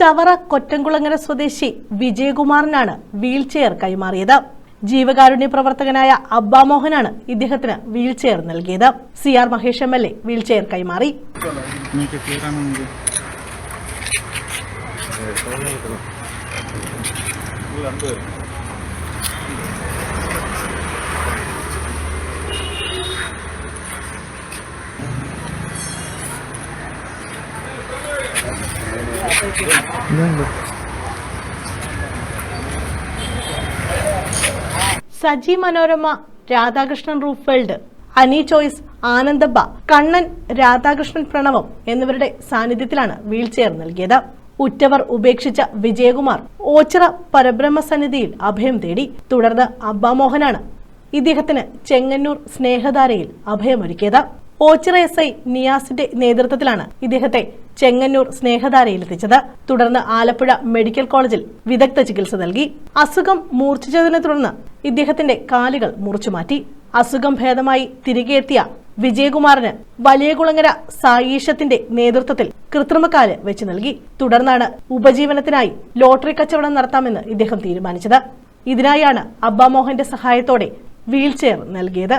ചവറ കൊറ്റംകുളങ്ങര സ്വദേശി വിജയകുമാറിനാണ് വീൽചെയർ കൈമാറിയത്. ജീവകാരുണ്യ പ്രവർത്തകനായ അബ്ബാമോഹനാണ് ഇദ്ദേഹത്തിന് വീൽചെയർ നൽകിയത്. C R Mahesh M L A wheelchair കൈമാറി. സജി മനോരമ രാധാകൃഷ്ണൻ റൂഫേൾഡ് അനി ചോയ്സ് ആനന്ദബ്ബ കണ്ണൻ രാധാകൃഷ്ണൻ പ്രണവം എന്നിവരുടെ സാന്നിധ്യത്തിലാണ് വീൽ ചെയർ നൽകിയത്. ഉറ്റവർ ഉപേക്ഷിച്ച വിജയകുമാർ ഓച്ചിറ പരബ്രഹ്മ സന്നിധിയിൽ അഭയം തേടി. തുടർന്ന് അബ്ബാമോഹനാണ് ഇദ്ദേഹത്തിന് ചെങ്ങന്നൂർ സ്നേഹധാരയിൽ അഭയമൊരുക്കിയത്. ഓച്ചിറ എസ് ഐ നിയാസിന്റെ നേതൃത്വത്തിലാണ് ഇദ്ദേഹത്തെ ചെങ്ങന്നൂർ സ്നേഹധാരയിലെത്തിച്ചത്. തുടർന്ന് ആലപ്പുഴ മെഡിക്കൽ കോളേജിൽ വിദഗ്ധ ചികിത്സ നൽകി. അസുഖം മൂർച്ഛിച്ചതിനെ തുടർന്ന് ഇദ്ദേഹത്തിന്റെ കാലുകൾ മുറിച്ചുമാറ്റി അസുഖം ഭേദമായി തിരികെ എത്തിയ വിജയകുമാറിന് വലിയകുളങ്ങര സായീഷത്തിന്റെ നേതൃത്വത്തിൽ കൃത്രിമക്കാൽ വെച്ച് നൽകി. തുടർന്നാണ് ഉപജീവനത്തിനായി ലോട്ടറി കച്ചവടം നടത്താമെന്ന് ഇദ്ദേഹം തീരുമാനിച്ചത്. ഇതിനായാണ് അബ്ബാമോഹന്റെ സഹായത്തോടെ വീൽചെയർ നൽകിയത്.